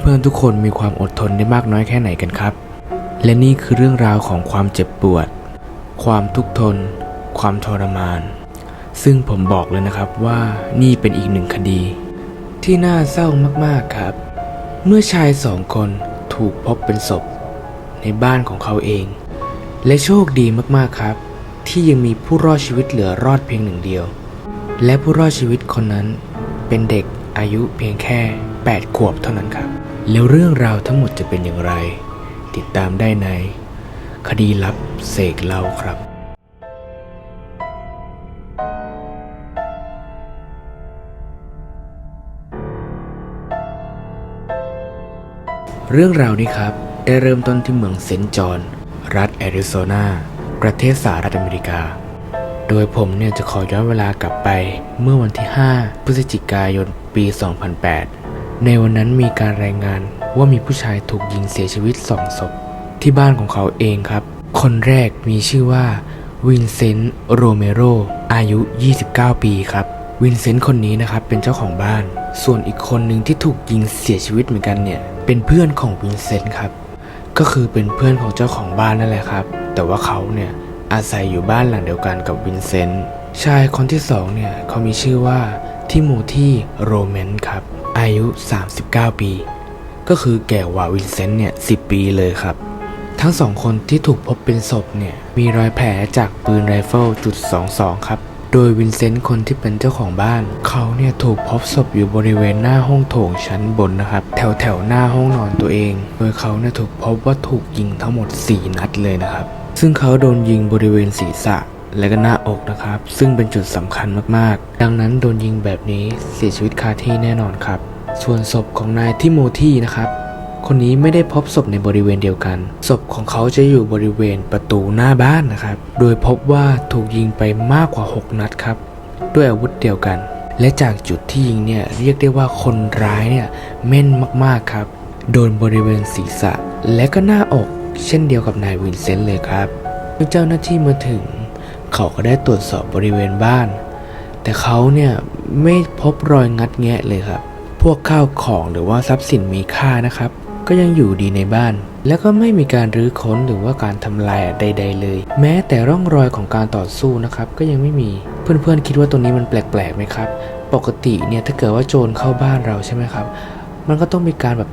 เพื่อนๆทุกคนมีความอดทนได้มากน้อยแค่ไหนกันครับ และนี่คือเรื่องราวของความเจ็บปวด ความทุกข์ทน ความทรมาน ซึ่งผมบอกเลยนะครับว่านี่เป็นอีกหนึ่งคดี ที่น่าเศร้ามากๆครับ เมื่อชายสองคนถูกพบเป็นศพ ในบ้านของเขาเอง และโชคดีมากๆครับ ที่ยังมีผู้รอดชีวิตเหลือรอดเพียงหนึ่งเดียว และผู้รอดชีวิตคนนั้นเป็นเด็กอายุเพียงแค่ 8 ขวบเท่านั้นครับ แล้วเรื่องราวทั้งหมดจะเป็นอย่างไร ติดตามได้ใน คดีลับเสกเล่าครับเรื่องราวนี้ครับ ได้เริ่มต้นที่เมืองเซนต์จอห์นรัฐแอริโซนา ประเทศสหรัฐอเมริกา โดยผมเนี่ยจะขอย้อนเวลากลับไปเมื่อวันที่ 5 พฤศจิกายน ปี 2008 ในวันนั้นมีการรายงานว่ามีผู้ชายถูกยิงเสียชีวิตสองศพที่บ้านของเขาเองครับ คนแรกมีชื่อว่าวินเซนต์โรเมโรอายุ 29 ปีครับ วินเซนต์คนนี้นะครับเป็นเจ้าของบ้าน ส่วนอีกคนหนึ่งที่ถูกยิงเสียชีวิตเหมือนกันเนี่ย เป็นเพื่อนของวินเซนต์ครับ ก็คือเป็นเพื่อนของเจ้าของบ้านนั่นแหละครับ แต่ว่าเขาเนี่ยอาศัยอยู่บ้านหลังเดียวกันกับวินเซนต์ ชายคนที่สองเนี่ยเขามีชื่อว่า ทิโมธีโรแมนครับ อายุ 39 ปี ก็คือแก่กว่าวินเซนต์เนี่ย 10 ปีเลยครับ ทั้งสองคนที่ถูกพบเป็นศพเนี่ย มีรอยแผลจากปืนไรเฟิลจุด22 ครับ โดยวินเซนต์คนที่เป็นเจ้าของบ้าน เขาเนี่ยถูกพบศพอยู่บริเวณหน้าห้องโถงชั้นบนนะครับ แถวแถวหน้าห้องนอนตัวเอง โดยเขาเนี่ยถูกพบว่าถูกยิงทั้งหมด 4 นัดเลยนะครับ ซึ่งเขาโดนยิงบริเวณศีรษะ และก็หน้าอกนะครับ ซึ่งเป็นจุดสำคัญมากๆ ดังนั้นโดนยิงแบบนี้เสียชีวิตคาที่แน่นอนครับ ส่วนศพของนายทิโมธีนะครับ คนนี้ไม่ได้พบศพในบริเวณเดียวกัน ศพของเขาจะอยู่บริเวณประตูหน้าบ้านนะครับ โดยพบว่าถูกยิงไปมากกว่า 6 นัดครับ ด้วยอาวุธเดียวกัน และจากจุดที่ยิงเนี่ยเรียกได้ว่าคนร้ายเนี่ยแม่นมากๆครับ โดนบริเวณศีรษะและก็หน้าอก เช่นเดียวกับนายวินเซนต์เลยครับเมื่อเจ้าหน้าที่มาถึง เขาก็ได้ตรวจสอบบริเวณบ้าน แต่เขาเนี่ยไม่พบรอยงัดแงะเลยครับ พวกข้าวของหรือว่าทรัพย์สินมีค่านะครับ ก็ยังอยู่ดีในบ้าน แล้วก็ไม่มีการรื้อค้นหรือว่าการทำลายใด ๆ เลย แม้แต่ร่องรอยของการต่อสู้นะครับ ก็ยังไม่มี เพื่อนๆคิดว่าตรงนี้มันแปลกๆไหมครับ ปกติเนี่ยถ้าเกิดว่าโจรเข้าบ้านเราใช่ไหมครับ มันก็ต้องมีการแบบ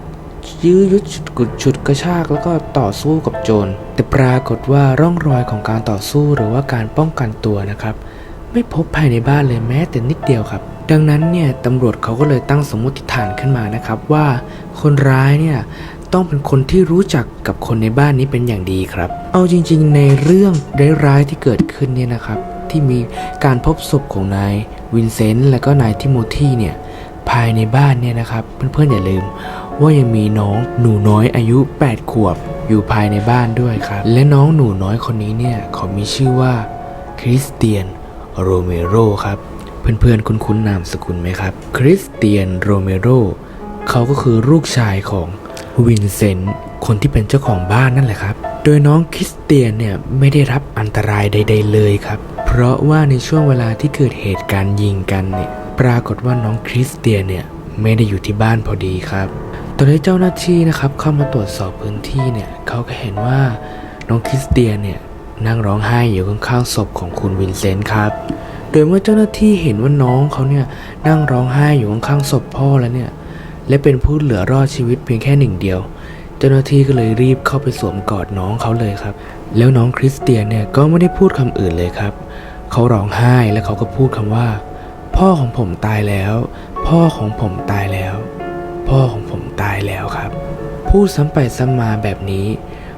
ยื้อยุดฉุดกุดฉุดกระชากแล้วก็ต่อสู้กับโจร แต่ปรากฏว่าร่องรอยของการต่อสู้หรือว่าการป้องกันตัวนะครับ ไม่พบภายในบ้านเลยแม้แต่นิดเดียวครับ ดังนั้นเนี่ยตำรวจเขาก็เลยตั้งสมมติฐานขึ้นมานะครับว่าคนร้ายเนี่ยต้องเป็นคนที่รู้จักกับคนในบ้านนี้เป็นอย่างดีครับ เอาจริงๆ ในเรื่องร้ายๆที่เกิดขึ้นเนี่ยนะครับ ที่มีการพบศพของนายวินเซนต์และก็นายทิโมธีเนี่ยภายในบ้านเนี่ยนะครับ เพื่อนๆอย่าลืม ว่ายังมีน้องหนูน้อยอายุ 8 ขวบ อยู่ภายในบ้านด้วยครับ และน้องหนูน้อยคนนี้เนี่ยเขามีชื่อว่าคริสเตียนโรเมโรครับ เพื่อนๆคุ้นๆนามสกุลไหมครับ คริสเตียนโรเมโรเขาก็คือลูกชายของวินเซนต์คนที่เป็นเจ้าของบ้านนั่นแหละครับ โดยน้องคริสเตียนเนี่ยไม่ได้รับอันตรายใด ๆ เลยครับ เพราะว่าในช่วงเวลาที่เกิดเหตุการณ์ยิงกันเนี่ย ปรากฏว่าน้องคริสเตียนเนี่ยไม่ได้อยู่ที่บ้านพอดีครับ ตอนที่เจ้าหน้าที่นะครับเข้ามาตรวจสอบพื้นที่เนี่ยเขาก็เห็นว่าน้องคริสเตียนเนี่ยนั่งร้องไห้อยู่ข้างๆศพของคุณวินเซนต์ครับ โดยเมื่อเจ้าหน้าที่เห็นว่าน้องเขาเนี่ยนั่งร้องไห้อยู่ข้างๆศพพ่อแล้วเนี่ยและเป็นผู้เหลือรอดชีวิตเพียงแค่หนึ่งเดียว เจ้าหน้าที่ก็เลยรีบเข้าไปสวมกอดน้องเขาเลยครับ แล้วน้องคริสเตียนเนี่ยก็ไม่ได้พูดคำอื่นเลยครับเขาร้องไห้และเขาก็พูดคำว่า พ่อของผมตายแล้ว พ่อของผมตายแล้ว พ่อของผมตายแล้วครับ พูดซ้ำไปซ้ำมาแบบนี้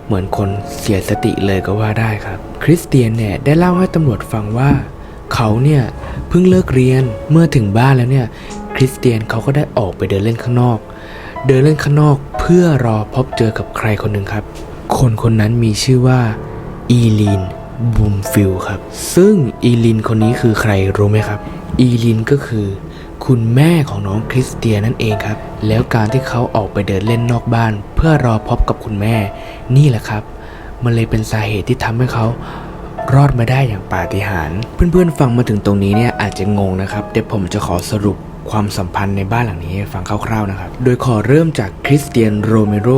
เหมือนคนเสียสติเลยก็ว่าได้ครับ คริสเตียนเนี่ยได้เล่าให้ตำรวจฟังว่า เขาเนี่ยเพิ่งเลิกเรียนเมื่อถึงบ้านแล้วเนี่ย คริสเตียนเขาก็ได้ออกไปเดินเล่นข้างนอก เดินเล่นข้างนอกเพื่อรอพบเจอกับใครคนหนึ่งครับ คนคนนั้นมีชื่อว่าอีลีนบูมฟิลครับ ซึ่งอีลินคนนี้คือใครรู้ไหมครับ อีลินก็คือ คุณแม่ของน้องคริสเตียนนั่นเองครับ แล้วการที่เขาออกไปเดินเล่นนอกบ้าน เพื่อรอพบกับคุณแม่ นี่แหละครับ มันเลยเป็นสาเหตุที่ทำให้เขารอดมาได้อย่างปาฏิหาริย์เพื่อนๆฟังมาถึงตรงนี้เนี่ยอาจจะงงนะครับเดี๋ยวผมจะขอสรุปความสัมพันธ์ในบ้านหลังนี้ให้ฟังคร่าวๆนะครับ โดยขอเริ่มจากคริสเตียนโรเมโร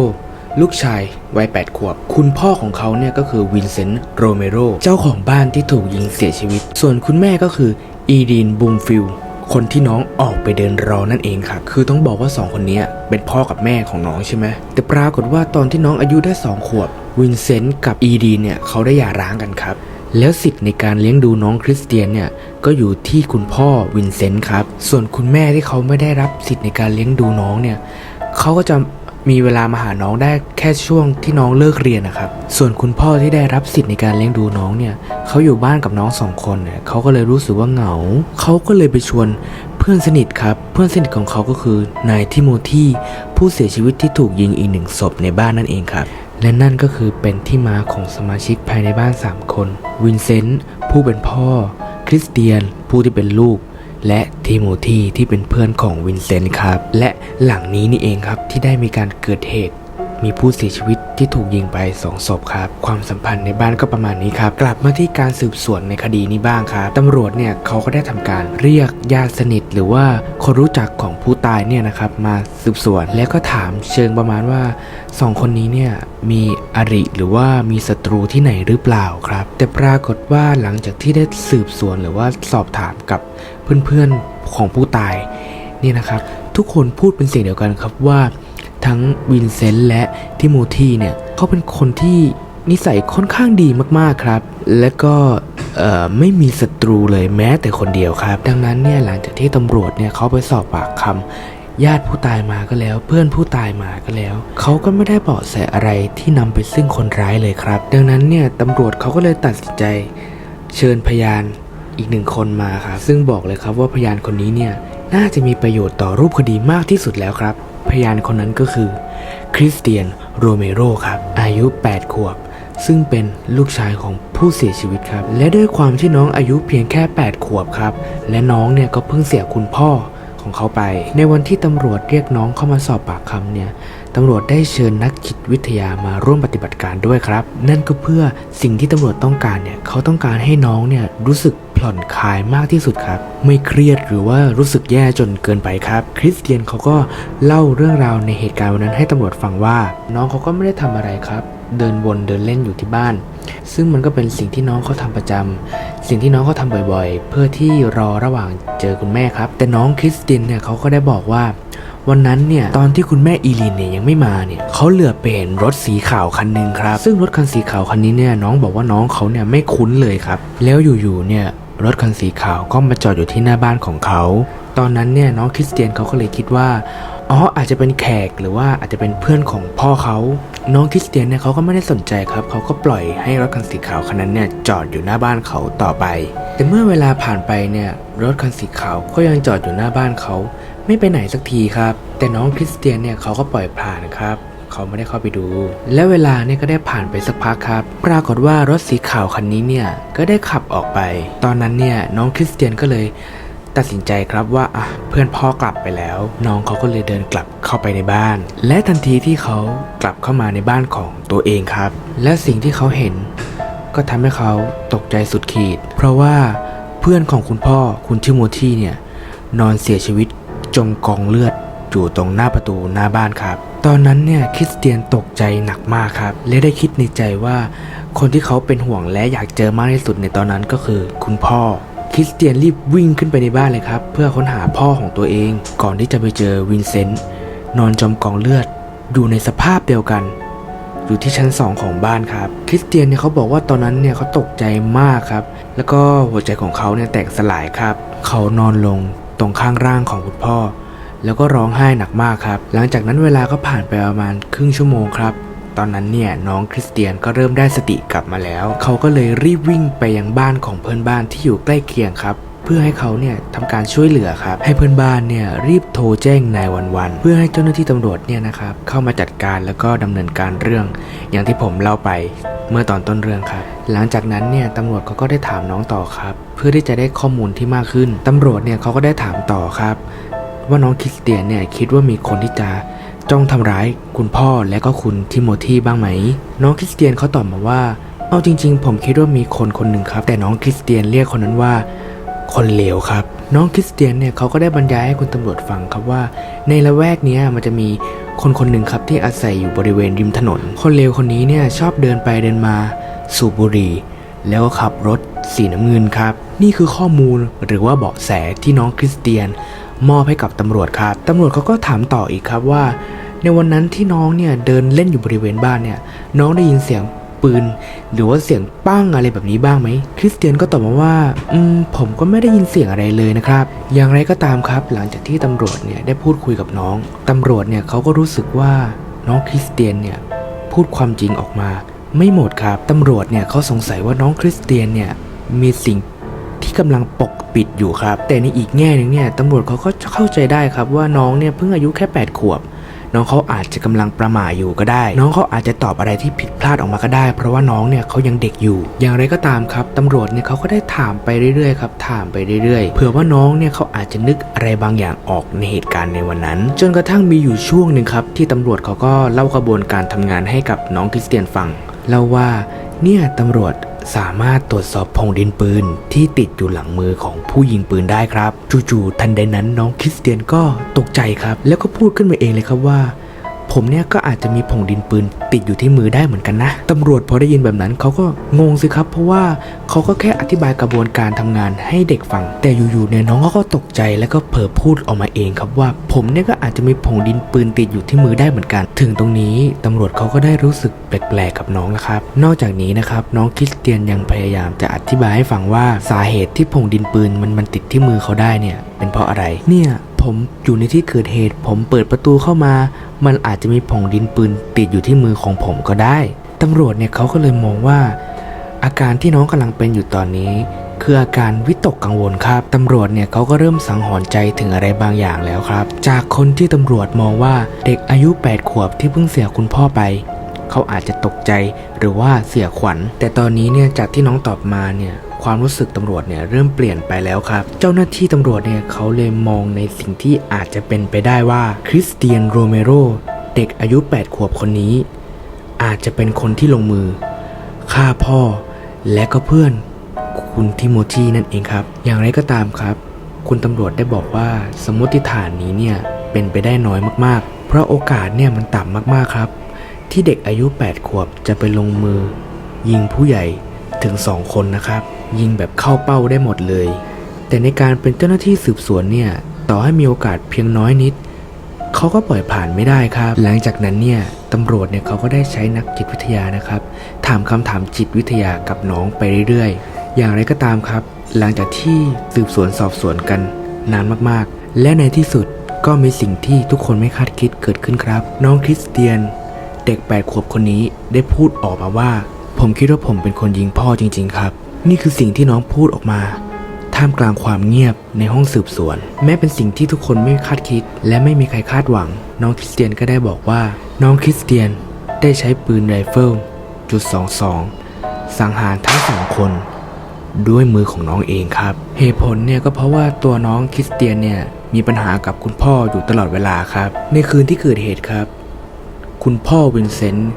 ลูกชายวัย 8 ขวบ คุณพ่อของเขาเนี่ยก็คือวินเซนต์โรเมโรเจ้าของบ้านที่ถูกยิงเสียชีวิต ส่วนคุณแม่ก็คืออีดีนบูมฟิล คนที่น้องออกไปเดินรอนั่นเองค่ะ คือต้องบอกว่า 2 คนนี้เป็นพ่อกับแม่ของน้องใช่ไหมแต่ปรากฏว่าตอนที่น้องอายุได้ 2 ขวบ วินเซนต์กับอีดีเนี่ยเขาได้หย่าร้างกันครับ แล้วสิทธิ์ในการเลี้ยงดูน้องคริสเตียนเนี่ยก็อยู่ที่คุณพ่อวินเซนต์ครับ ส่วนคุณแม่ที่เขาไม่ได้รับสิทธิ์ในการเลี้ยงดูน้องเนี่ยเขาก็จะ มีเวลามาหาน้องได้แค่ช่วงที่น้องเลิกเรียนนะครับ ส่วนคุณพ่อที่ได้รับสิทธิ์ในการเลี้ยงดูน้องเนี่ยเขาอยู่บ้านกับน้องสองคนเนี่ยเขาก็เลยรู้สึกว่าเหงา เขาก็เลยไปชวนเพื่อนสนิทครับ เพื่อนสนิทของเขาก็คือนายทิโมธีผู้เสียชีวิตที่ถูกยิงอีกหนึ่งศพในบ้านนั่นเองครับและนั่นก็คือเป็นที่มาของสมาชิกภายในบ้าน 3 คน วินเซนต์ผู้เป็นพ่อ คริสเตียน ผู้ที่เป็นลูก และทิโมธีที่เป็นเพื่อนของวินเซนต์ครับ และหลังนี้นี่เองครับที่ได้มีการเกิดเหตุมีผู้เสียชีวิตที่ถูกยิงไปสองศพครับ ความสัมพันธ์ในบ้านก็ประมาณนี้ครับ กลับมาที่การสืบสวนในคดีนี้บ้างครับตำรวจเนี่ยเขาก็ได้ทำการเรียกญาติสนิท หรือว่าคนรู้จักของผู้ตายเนี่ยนะครับมาสืบสวน แล้วก็ถามเชิงประมาณว่าสองคนนี้เนี่ยมีอริหรือว่ามีศัตรูที่ไหนหรือเปล่าครับ แต่ปรากฏว่าหลังจากที่ได้สืบสวนหรือว่าสอบถามกับ เพื่อนๆของผู้ตายเนี่ยนะครับ ทุกคนพูดเป็นเสียงเดียวกันครับว่าทั้งวินเซนต์และทิโมธีเนี่ยเขาเป็นคนที่นิสัยค่อนข้างดีมากๆครับ และก็ไม่มีศัตรูเลยแม้แต่คนเดียวครับ ดังนั้นเนี่ยหลังจากที่ตำรวจเนี่ยเขาไปสอบปากคำญาติผู้ตายมาก็แล้ว เพื่อนผู้ตายมาก็แล้ว เขาก็ไม่ได้เบาะแสอะไรที่นำไปซึ่งคนร้ายเลยครับ ดังนั้นเนี่ยตำรวจเขาก็เลยตัดสินใจ เชิญพยาน อีกหนึ่งคนมาครับซึ่งบอกเลยครับว่าพยานคนนี้เนี่ยน่าจะมีประโยชน์ต่อรูปคดีมากที่สุดแล้วครับ พยานคนนั้นก็คือคริสเตียนโรเมโรครับ อายุ 8 ขวบ ซึ่งเป็นลูกชายของผู้เสียชีวิตครับ และด้วยความที่น้องอายุเพียงแค่ 8 ขวบครับ และน้องเนี่ยก็เพิ่งเสียคุณพ่อของเขาไป ในวันที่ตำรวจเรียกน้องเข้ามาสอบปากคำเนี่ยตำรวจได้เชิญนักจิตวิทยามาร่วมปฏิบัติการด้วยครับ นั่นก็เพื่อสิ่งที่ตำรวจต้องการเนี่ยเขาต้องการให้น้องเนี่ยรู้สึก ผ่อนคลายมากที่สุดครับ ไม่เครียดหรือว่ารู้สึกแย่จนเกินไปครับ คริสเตียนเขาก็เล่าเรื่องราวในเหตุการณ์วันนั้นให้ตำรวจฟังว่า น้องเขาก็ไม่ได้ทำอะไรครับ เดินวนเดินเล่นอยู่ที่บ้าน ซึ่งมันก็เป็นสิ่งที่น้องเขาทำประจำสิ่งที่น้องเขาทำบ่อยๆ เพื่อที่รอระหว่างเจอคุณแม่ครับ แต่น้องคริสเตียนเนี่ยเขาก็ได้บอกว่าวันนั้นเนี่ยตอนที่คุณแม่อีลินเนี่ยยังไม่มาเนี่ยเขาเหลือไปเห็นรถสีขาวคันหนึ่งครับ ซึ่งรถคันสีขาวคันนี้เนี่ยน้องบอกว่าน้องเขาเนี่ยไม่คุ้นเลยครับ แล้วอยู่ๆเนี่ย รถคันสีขาวก็มาจอดอยู่ที่หน้าบ้านของเขา ตอนนั้นเนี่ยน้องคริสเตียนเขาก็เลยคิดว่าอ๋ออาจจะเป็นแขกหรือว่าอาจจะเป็นเพื่อนของพ่อเขาน้องคริสเตียนเนี่ยเขาก็ไม่ได้สนใจครับเขาก็ปล่อยให้รถคันสีขาวคันนั้นเนี่ยจอดอยู่หน้าบ้านเขาต่อไป แต่เมื่อเวลาผ่านไปเนี่ยรถคันสีขาวก็ยังจอดอยู่หน้าบ้านเขา ไม่ไปไหนสักทีครับ แต่น้องคริสเตียนเนี่ยเขาก็ปล่อยผ่านครับ เขาไม่ได้เข้าไปดู และเวลาเนี่ยก็ได้ผ่านไปสักพักครับ ปรากฏว่ารถสีขาวคันนี้เนี่ยก็ได้ขับออกไป ตอนนั้นเนี่ยน้องคริสเตียนก็เลยตัดสินใจครับว่าอะเพื่อนพ่อกลับไปแล้ว น้องเขาก็เลยเดินกลับเข้าไปในบ้าน และทันทีที่เขากลับเข้ามาในบ้านของตัวเองครับ และสิ่งที่เขาเห็น ก็ทำให้เขาตกใจสุดขีด เพราะว่าเพื่อนของคุณพ่อคุณทิโมธีเนี่ยนอนเสียชีวิตจมกองเลือดอยู่ตรงหน้าประตูหน้าบ้านครับ ตอนนั้นเนี่ยคริสเตียนตกใจหนักมากครับ และได้คิดในใจว่า คนที่เขาเป็นห่วงและอยากเจอมากที่สุดในตอนนั้นก็คือคุณพ่อคริสเตียนรีบวิ่งขึ้นไปในบ้านเลยครับ เพื่อค้นหาพ่อของตัวเอง ก่อนที่จะไปเจอวินเซนต์นอนจมกองเลือด อยู่ในสภาพเดียวกัน อยู่ที่ชั้น2ของบ้านครับ คริสเตียนเนี่ยเขาบอกว่าตอนนั้นเนี่ยเขาตกใจมากครับ แล้วก็หัวใจของเขาเนี่ยแตกสลายครับ เขานอนลงตรงข้างร่างของคุณพ่อ แล้วก็ร้องไห้หนักมากครับ หลังจากนั้นเวลาก็ผ่านไปประมาณครึ่งชั่วโมงครับตอนนั้นเนี่ยน้องคริสเตียนก็เริ่มได้สติกลับมาแล้ว เขาก็เลยรีบวิ่งไปยังบ้านของเพื่อนบ้านที่อยู่ใกล้เคียงครับ เพื่อให้เขาเนี่ยทำการช่วยเหลือครับ ให้เพื่อนบ้านเนี่ยรีบโทรแจ้งนายวันวัน เพื่อให้เจ้าหน้าที่ตำรวจเนี่ยนะครับเข้ามาจัดการแล้วก็ดำเนินการเรื่อง อย่างที่ผมเล่าไปเมื่อตอนต้นเรื่องครับ หลังจากนั้นเนี่ยตำรวจเขาก็ได้ถามน้องต่อครับ เพื่อที่จะได้ข้อมูลที่มากขึ้นตำรวจเนี่ยเขาก็ได้ถามต่อครับ ว่าน้องคริสเตียนเนี่ยคิดว่ามีคนที่จะจ้องทำร้ายคุณพ่อและก็คุณทิโมธีบ้างไหม น้องคริสเตียนเขาตอบมาว่า เอาจริง ๆ ผมคิดว่ามีคนคนหนึ่งครับ แต่น้องคริสเตียนเรียกคนนั้นว่า คนเลวครับ น้องคริสเตียนเนี่ยเขาก็ได้บรรยายให้คุณตำรวจฟังครับว่า ในละแวกนี้มันจะมีคนคนหนึ่งครับที่อาศัยอยู่บริเวณริมถนน คนเลวคนนี้เนี่ยชอบเดินไปเดินมาสูบบุหรี่แล้วก็ขับรถสีน้ำเงินครับ นี่คือข้อมูลหรือว่าเบาะแสที่น้องคริสเตียน มอบให้กับตำรวจครับตำรวจเขาก็ถามต่ออีกครับว่า ในวันนั้นที่น้องเนี่ยเดินเล่นอยู่บริเวณบ้านเนี่ย น้องได้ยินเสียงปืน หรือว่าเสียงปั้งอะไรแบบนี้บ้างไหมคริสเตียนก็ตอบมาว่า อืมผมก็ไม่ได้ยินเสียงอะไรเลยนะครับ อย่างไรก็ตามครับ หลังจากที่ตำรวจเนี่ยได้พูดคุยกับน้องตำรวจเนี่ยเขาก็รู้สึกว่าน้องคริสเตียนเนี่ยพูดความจริงออกมา ไม่หมดครับตำรวจเนี่ยเขาสงสัยว่าน้องคริสเตียนเนี่ยมีสิ่ง ที่กำลังปกปิดอยู่ครับ แต่ในอีกแง่หนึ่งเนี่ยตำรวจเขาก็เข้าใจได้ครับว่าน้องเนี่ยเพิ่งอายุแค่ 8 ขวบ น้องเขาอาจจะกำลังประหม่าอยู่ก็ได้ น้องเขาอาจจะตอบอะไรที่ผิดพลาดออกมาก็ได้ เพราะว่าน้องเนี่ยเขายังเด็กอยู่ อย่างไรก็ตามครับตำรวจเนี่ยเขาก็ได้ถามไปเรื่อยๆครับถามไปเรื่อยๆ เผื่อว่าน้องเนี่ยเขาอาจจะนึกอะไรบางอย่างออกในเหตุการณ์ในวันนั้น จนกระทั่งมีอยู่ช่วงหนึ่งครับที่ตำรวจเขาก็เล่ากระบวนการทำงานให้กับน้องคริสเตียนฟังเล่าว่าเนี่ยตำรวจ สามารถตรวจสอบพงดินปืนที่ติดอยู่หลังมือของผู้ยิงปืนได้ครับ จู่ๆทันใดนั้นน้องคริสเตียนก็ตกใจครับ แล้วก็พูดขึ้นมาเองเลยครับว่า ผมเนี่ยก็อาจจะมีผงดินปืนติดอยู่ที่มือได้เหมือนกันนะตำรวจพอได้ยินแบบนั้นเขาก็งงสิครับ เพราะว่าเขาก็แค่อธิบายกระบวนการทำงานให้เด็กฟัง แต่อยู่ๆเนี่ยน้องเขาก็ตกใจแล้วก็เผลอพูดออกมาเองครับว่า ผมเนี่ยก็อาจจะมีผงดินปืนติดอยู่ที่มือได้เหมือนกัน ถึงตรงนี้ตำรวจเขาก็ได้รู้สึกแปลกๆกับน้องแล้วครับ นอกจากนี้นะครับน้องคริสเตียนยังพยายามจะอธิบายให้ฟังว่าสาเหตุที่ผงดินปืนมันมันติดที่มือเขาได้เนี่ยเป็นเพราะอะไรเนี่ย ผมอยู่ในที่เกิดเหตุ ผมเปิดประตูเข้ามา มันอาจจะมีผงดินปืนติดอยู่ที่มือของผมก็ได้ตำรวจเนี่ยเขาก็เลยมองว่า อาการที่น้องกำลังเป็นอยู่ตอนนี้ คืออาการวิตกกังวลครับตำรวจเนี่ยเขาก็เริ่มสังหรณ์ใจถึงอะไรบางอย่างแล้วครับ จากคนที่ตำรวจมองว่าเด็กอายุ 8 ขวบที่เพิ่งเสียคุณพ่อไปเขาอาจจะตกใจหรือว่าเสียขวัญ แต่ตอนนี้เนี่ยจากที่น้องตอบมาเนี่ย ความรู้สึกตำรวจเนี่ยเริ่มเปลี่ยนไปแล้วครับ เจ้าหน้าที่ตำรวจเนี่ยเขาเลยมองในสิ่งที่อาจจะเป็นไปได้ว่าคริสเตียนโรเมโรเด็กอายุ 8 ขวบคนนี้ อาจจะเป็นคนที่ลงมือฆ่าพ่อและก็เพื่อนคุณทิโมธีนั่นเองครับ อย่างไรก็ตามครับ คุณตำรวจได้บอกว่าสมมติฐานนี้เนี่ยเป็นไปได้น้อยมากๆ เพราะโอกาสเนี่ยมันต่ำมากๆครับ ที่เด็กอายุ 8 ขวบจะไปลงมือ ยิงผู้ใหญ่ถึง 2 คนนะครับ ยิงแบบเข้าเป้าได้หมดเลย แต่ในการเป็นเจ้าหน้าที่สืบสวนเนี่ย ต่อให้มีโอกาสเพียงน้อยนิด เขาก็ปล่อยผ่านไม่ได้ครับ หลังจากนั้นเนี่ยตำรวจเนี่ยเขาก็ได้ใช้นักจิตวิทยานะครับ ถามคำถามจิตวิทยากับน้องไปเรื่อยๆ อย่างไรก็ตามครับ หลังจากที่สืบสวนสอบสวนกัน นานมากๆ และในที่สุดก็มีสิ่งที่ทุกคนไม่คาดคิดเกิดขึ้นครับ น้องคริสเตียน เด็กแปดขวบคนนี้ได้พูดออกมาว่า ผมคิดว่าผมเป็นคนยิงพ่อจริง ๆ ครับ นี่คือสิ่งที่น้องพูดออกมา ท่ามกลางความเงียบในห้องสืบสวน แม้เป็นสิ่งที่ทุกคนไม่คาดคิด และไม่มีใครคาดหวัง น้องคริสเตียนก็ได้บอกว่า น้องคริสเตียนได้ใช้ปืนไรเฟิลจุด22สังหารทั้งสองคน ด้วยมือของน้องเองครับ เหตุผลเนี่ยก็เพราะว่าตัวน้องคริสเตียนเนี่ยมีปัญหากับคุณพ่ออยู่ตลอดเวลาครับ ในคืนที่เกิดเหตุครับ คุณพ่อวินเซนต์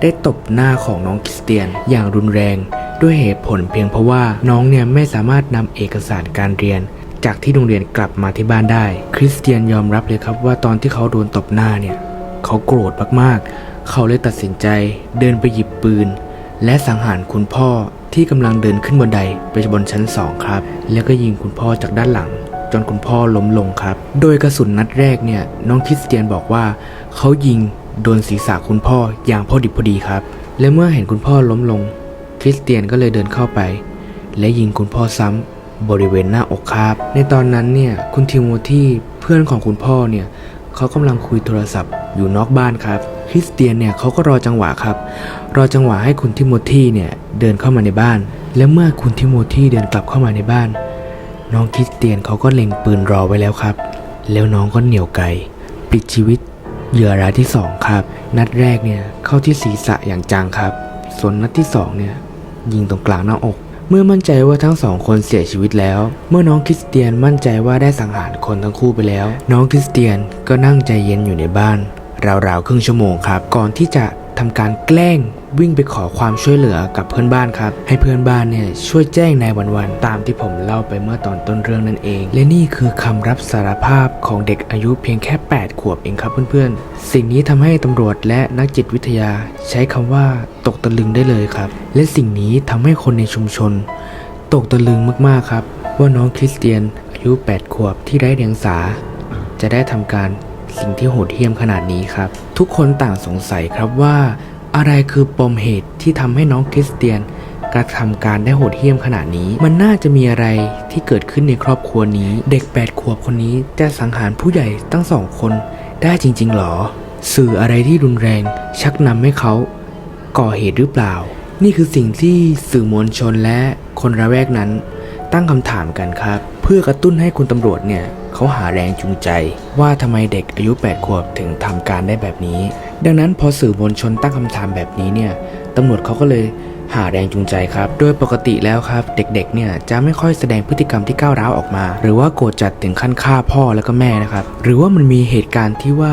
ได้ตบหน้าของน้องคริสเตียนอย่างรุนแรง ด้วยเหตุผลเพียงเพราะว่าน้องเนี่ยไม่สามารถนำเอกสารการเรียน จากที่โรงเรียนกลับมาที่บ้านได้ คริสเตียนยอมรับเลยครับว่าตอนที่เขาโดนตบหน้าเนี่ยเขาโกรธมากๆ เขาเลยตัดสินใจเดินไปหยิบปืน และสังหารคุณพ่อที่กำลังเดินขึ้นบันไดไปบนชั้นสองครับ แล้วก็ยิงคุณพ่อจากด้านหลัง จนคุณพ่อล้มลงครับ โดยกระสุนนัดแรกเนี่ยน้องคริสเตียนบอกว่า เขายิงโดนศีรษะคุณพ่ออย่างพอดิบพอดีครับ และเมื่อเห็นคุณพ่อล้มลง คริสเตียนก็เลยเดินเข้าไป และยิงคุณพ่อซ้ำบริเวณหน้าอกครับ ในตอนนั้นเนี่ยคุณทิโมธีเพื่อนของคุณพ่อเนี่ยเขากำลังคุยโทรศัพท์อยู่นอกบ้านครับ คริสเตียนเนี่ยเขาก็รอจังหวะครับ รอจังหวะให้คุณทิโมธีเนี่ยเดินเข้ามาในบ้าน และเมื่อคุณทิโมธีเดินกลับเข้ามาในบ้าน น้องคริสเตียนเขาก็เล็งปืนรอไว้แล้วครับ แล้วน้องก็เหนี่ยวไกปลิดชีวิตเหยื่อรายที่สองครับ นัดแรกเนี่ยเข้าที่ศีรษะอย่างจังครับ ส่วนนัดที่สองเนี่ย ยิงตรงกลางหน้าอก เมื่อมั่นใจว่าทั้งสองคนเสียชีวิตแล้ว เมื่อน้องคริสเตียนมั่นใจว่าได้สังหารคนทั้งคู่ไปแล้ว น้องคริสเตียนก็นั่งใจเย็นอยู่ในบ้านราวๆครึ่งชั่วโมงครับ ก่อนที่จะทำการแกล้ง วิ่งไปขอความช่วยเหลือกับเพื่อนบ้านครับ ให้เพื่อนบ้านเนี่ยช่วยแจ้งนายวันวันๆตามที่ผมเล่าไปเมื่อตอนต้นเรื่องนั่นเอง และนี่คือคำรับสารภาพของเด็กอายุเพียงแค่ 8 ขวบเองครับเพื่อนๆ สิ่งนี้ทำให้ตำรวจและนักจิตวิทยา ใช้คำว่าตกตะลึงได้เลยครับ และสิ่งนี้ทำให้คนในชุมชน ตกตะลึงมากๆครับ ว่าน้องคริสเตียนอายุ 8 ขวบที่ไร้เดียงสา จะได้ทำการสิ่งที่โหดเหี้ยมขนาดนี้ครับ ทุกคนต่างสงสัยครับว่า อะไรคือปมเหตุที่ทำให้น้องคริสเตียนกระทำการได้โหดเหี้ยมขนาดนี้ มันน่าจะมีอะไรที่เกิดขึ้นในครอบครัวนี้ เด็ก 8 ขวบคนนี้จะสังหารผู้ใหญ่ตั้งสองคนได้จริง ๆ หรอ สื่ออะไรที่รุนแรง ชักนำให้เขาก่อเหตุหรือเปล่า นี่คือสิ่งที่สื่อมวลชนและคนระแวกนั้นตั้งคำถามกันครับ พื่อกระตุ้นให้คุณตำรวจเนี่ยเขาหาแรงจูงใจ ว่าทำไมเด็กอายุ 8 ขวบถึงทำการได้แบบนี้ ดังนั้นพอสื่อมวลชนตั้งคำถามแบบนี้เนี่ยตำรวจเขาก็เลยหาแรงจูงใจครับ โดยปกติแล้วครับ เด็กๆ เนี่ยจะไม่ค่อยแสดงพฤติกรรมที่ก้าวร้าวออกมา หรือว่าโกรธจัดถึงขั้นฆ่าพ่อแล้วก็แม่นะครับ หรือว่ามันมีเหตุการณ์ที่ว่า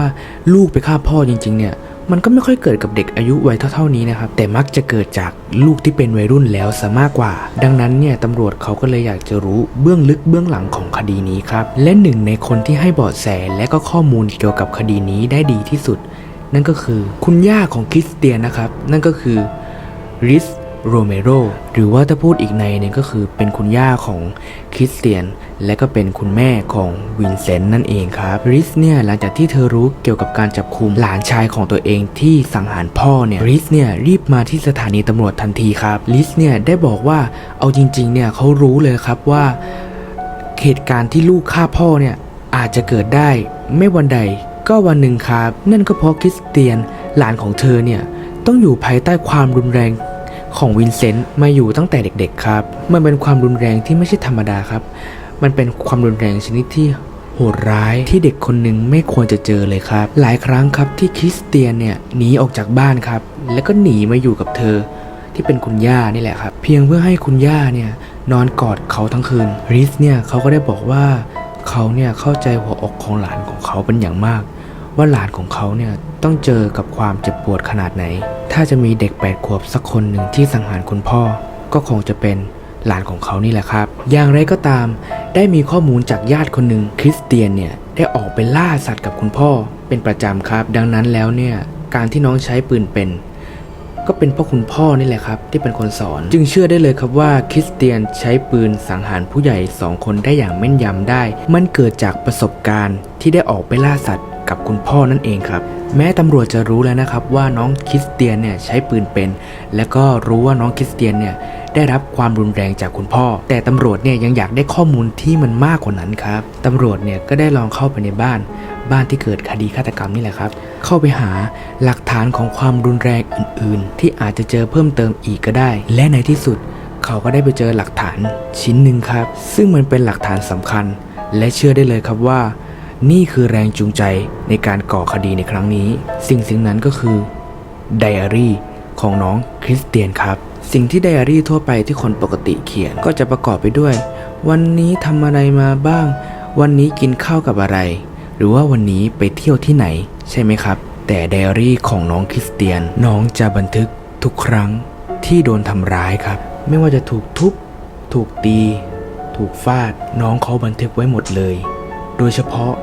ลูกไปฆ่าพ่อจริงๆ เนี่ย มันก็ไม่ค่อยเกิดกับเด็กอายุวัยเท่าๆนี้นะครับ แต่มักจะเกิดจากลูกที่เป็นวัยรุ่นแล้วซะมากกว่า ดังนั้นเนี่ยตำรวจเขาก็เลยอยากจะรู้เบื้องลึกเบื้องหลังของคดีนี้ครับ และหนึ่งในคนที่ให้เบาะแสและก็ข้อมูลเกี่ยวกับคดีนี้ได้ดีที่สุด นั่นก็คือคุณย่าของคริสเตียนนะครับ นั่นก็คือริส โรเมโรหรือว่าถ้าพูดอีกในนึงก็คือเป็นคุณย่าของคริสเตียน และก็เป็นคุณแม่ของวินเซนต์นั่นเองครับริสเนี่ยหลังจากที่เธอรู้เกี่ยวกับการจับคุมหลานชายของตัวเองที่สังหารพ่อเนี่ยริสเนี่ยรีบมาที่สถานีตำรวจทันทีครับริสเนี่ยได้บอกว่าเอาจริงๆเนี่ยเขารู้เลยครับว่าเหตุการณ์ที่ลูกฆ่าพ่อเนี่ยอาจจะเกิดได้ไม่วันใดก็วันหนึ่งครับ นั่นก็เพราะคริสเตียนหลานของเธอเนี่ยต้องอยู่ภายใต้ความรุนแรง ของวินเซนต์มาอยู่ตั้งแต่เด็กๆครับ มันเป็นความรุนแรงที่ไม่ใช่ธรรมดาครับ มันเป็นความรุนแรงชนิดที่โหดร้ายที่เด็กคนหนึ่งไม่ควรจะเจอเลยครับ หลายครั้งครับที่คริสเตียนเนี่ยหนีออกจากบ้านครับ แล้วก็หนีมาอยู่กับเธอ ที่เป็นคุณย่านี่แหละครับ เพียงเพื่อให้คุณย่าเนี่ยนอนกอดเขาทั้งคืนริสเนี่ยเขาก็ได้บอกว่าเขาเนี่ยเข้าใจหัวอกของหลานของเขาเป็นอย่างมาก ว่าหลานของเขาเนี่ยต้องเจอกับความเจ็บปวดขนาดไหน ถ้าจะมีเด็กแปดขวบสักคนหนึ่งที่สังหารคุณพ่อ ก็คงจะเป็นหลานของเขานี่แหละครับ อย่างไรก็ตาม ได้มีข้อมูลจากญาติคนหนึ่งคริสเตียนเนี่ยได้ออกไปล่าสัตว์กับคุณพ่อเป็นประจำครับ ดังนั้นแล้วเนี่ยการที่น้องใช้ปืนเป็น ก็เป็นเพราะคุณพ่อนี่แหละครับ ที่เป็นคนสอน จึงเชื่อได้เลยครับว่าคริสเตียนใช้ปืนสังหารผู้ใหญ่สองคนได้อย่างแม่นยำได้ มันเกิดจากประสบการณ์ที่ได้ออกไปล่าสัตว์ กับคุณพ่อนั่นเองครับ แม้ตำรวจจะรู้แล้วนะครับว่าน้องคริสเตียนเนี่ยใช้ปืนเป็น และก็รู้ว่าน้องคริสเตียนเนี่ยได้รับความรุนแรงจากคุณพ่อ แต่ตำรวจเนี่ยยังอยากได้ข้อมูลที่มันมากกว่านั้นครับตำรวจเนี่ยก็ได้ลองเข้าไปในบ้าน บ้านที่เกิดคดีฆาตกรรมนี่แหละครับ เข้าไปหาหลักฐานของความรุนแรงอื่น ๆ ที่อาจจะเจอเพิ่มเติมอีกก็ได้ และในที่สุดเขาก็ได้ไปเจอหลักฐานชิ้นหนึ่งครับ ซึ่งมันเป็นหลักฐานสำคัญ และเชื่อได้เลยครับว่า นี่คือแรงจูงใจในการก่อคดีในครั้งนี้ สิ่งสิ่งนั้นก็คือไดอารี่ของน้องคริสเตียนครับ สิ่งที่ไดอารี่ทั่วไปที่คนปกติเขียนก็จะประกอบไปด้วย วันนี้ทำอะไรมาบ้าง วันนี้กินข้าวกับอะไร หรือว่าวันนี้ไปเที่ยวที่ไหน ใช่ไหมครับ แต่ไดอารี่ของน้องคริสเตียนน้องจะบันทึกทุกครั้งที่โดนทำร้ายครับ ไม่ว่าจะถูกทุบถูกตี ถูกฟาด น้องเขาบันทึกไว้หมดเลย โดยเฉพาะ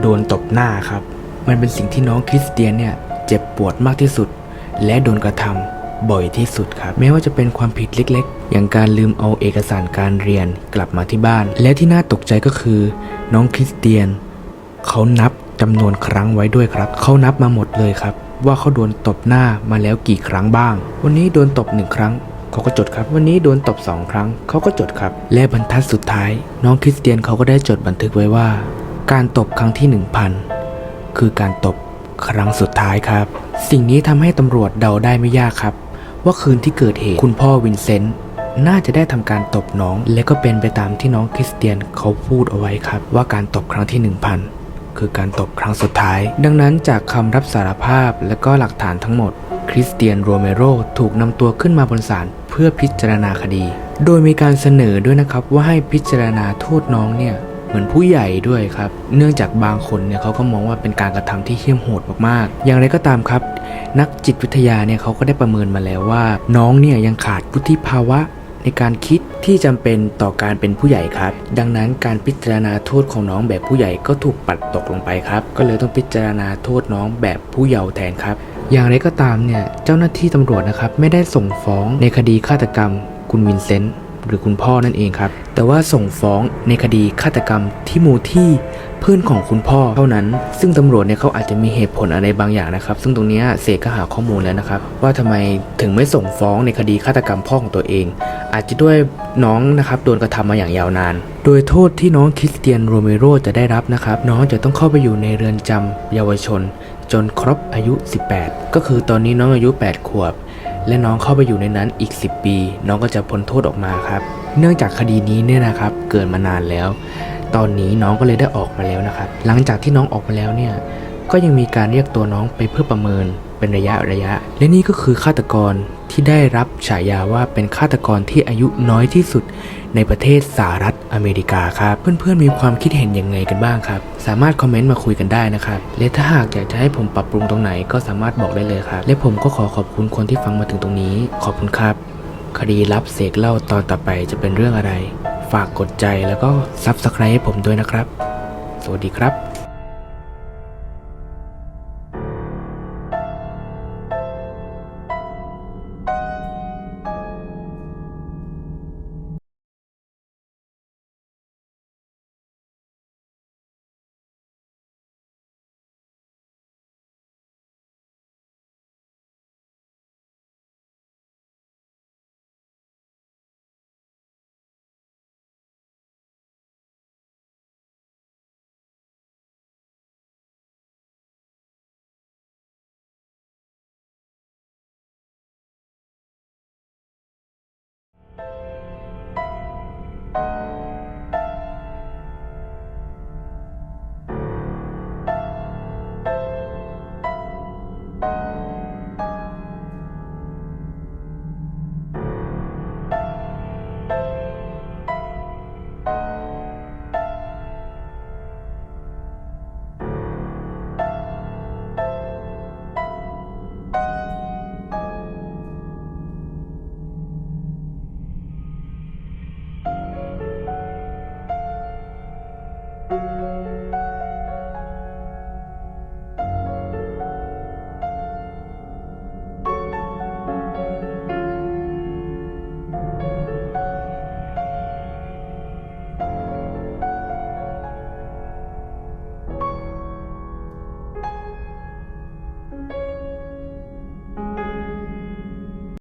โดนตบหน้าครับ มันเป็นสิ่งที่น้องคริสเตียนเนี่ยเจ็บปวดมากที่สุด และโดนกระทำบ่อยที่สุดครับ แม้ว่าจะเป็นความผิดเล็กๆ อย่างการลืมเอาเอกสารการเรียนกลับมาที่บ้าน และที่น่าตกใจก็คือ น้องคริสเตียน เขานับจำนวนครั้งไว้ด้วยครับ เขานับมาหมดเลยครับ ว่าเขาโดนตบหน้ามาแล้วกี่ครั้งบ้าง วันนี้โดนตบหนึ่งครั้งเขาก็จดครับ วันนี้โดนตบสองครั้ง เขาก็จดครับ และบรรทัดสุดท้าย น้องคริสเตียนเขาก็ได้จดบันทึกไว้ว่า การตบครั้งที่หนึ่งพันคือการตบครั้งสุดท้ายครับ สิ่งนี้ทำให้ตำรวจเดาได้ไม่ยากครับ ว่าคืนที่เกิดเหตุคุณพ่อวินเซนต์น่าจะได้ทำการตบน้อง และก็เป็นไปตามที่น้องคริสเตียนเขาพูดเอาไว้ครับ ว่าการตบครั้งที่ 1000 คือการตบครั้งสุดท้าย ดังนั้นจากคำรับสารภาพและก็หลักฐานทั้งหมด คริสเตียนโรเมโรถูกนำตัวขึ้นมาบนศาลเพื่อพิจารณาคดี โดยมีการเสนอด้วยนะครับว่าให้พิจารณาโทษน้องเนี่ย เหมือนผู้ใหญ่ด้วยครับ เนื่องจากบางคนเนี่ยเขาก็มองว่าเป็นการกระทำที่เหี้ยมโหดมากๆ อย่างไรก็ตามครับ นักจิตวิทยาเนี่ยเขาก็ได้ประเมินมาแล้วว่า น้องเนี่ยยังขาดวุฒิภาวะในการคิดที่จำเป็นต่อการเป็นผู้ใหญ่ครับ ดังนั้นการพิจารณาโทษของน้องแบบผู้ใหญ่ก็ถูกปัดตกลงไปครับ ก็เลยต้องพิจารณาโทษน้องแบบผู้เยาว์แทนครับ อย่างไรก็ตามเนี่ยเจ้าหน้าที่ตำรวจนะครับไม่ได้ส่งฟ้องในคดีฆาตกรรมคุณวินเซนต์ หรือคุณพ่อนั่นเองครับ แต่ว่าส่งฟ้องในคดีฆาตกรรมที่มูที่เพื่อนของคุณพ่อเท่านั้น ซึ่งตำรวจเนี่ยเขาอาจจะมีเหตุผลอะไรบางอย่างนะครับ ซึ่งตรงนี้เสกก็หาข้อมูลแล้วนะครับ ว่าทำไมถึงไม่ส่งฟ้องในคดีฆาตกรรมพ่อของตัวเอง อาจจะด้วยน้องนะครับโดนกระทำมาอย่างยาวนาน โดยโทษที่น้องคริสเตียนโรเมโรจะได้รับนะครับ น้องจะต้องเข้าไปอยู่ในเรือนจำเยาวชน จนครบอายุ 18 ก็คือตอนนี้น้องอายุ 8 ขวบ และน้องเข้าไปอยู่ในนั้นอีก 10 ปี น้องก็จะพ้นโทษออกมาครับ เนื่องจากคดีนี้เนี่ยนะครับเกิดมานานแล้ว ตอนนี้น้องก็เลยได้ออกมาแล้วนะครับ หลังจากที่น้องออกมาแล้วเนี่ยก็ยังมีการเรียกตัวน้องไปเพื่อประเมิน เป็นระยะระยะ และนี่ก็คือฆาตกรที่ได้รับฉายาว่าเป็นฆาตกรที่อายุน้อยที่สุดในประเทศสหรัฐอเมริกาครับ เพื่อนๆมีความคิดเห็นยังไงกันบ้างครับ สามารถคอมเมนต์มาคุยกันได้นะครับ และถ้าหากอยากจะให้ผมปรับปรุงตรงไหนก็สามารถบอกได้เลยครับ และผมก็ขอขอบคุณคนที่ฟังมาถึงตรงนี้ ขอบคุณครับ คดีลับเสกเล่าตอนต่อไปจะเป็นเรื่องอะไร ฝากกดใจแล้วก็ซับสไครต์ให้ผมด้วยนะครับ สวัสดีครับ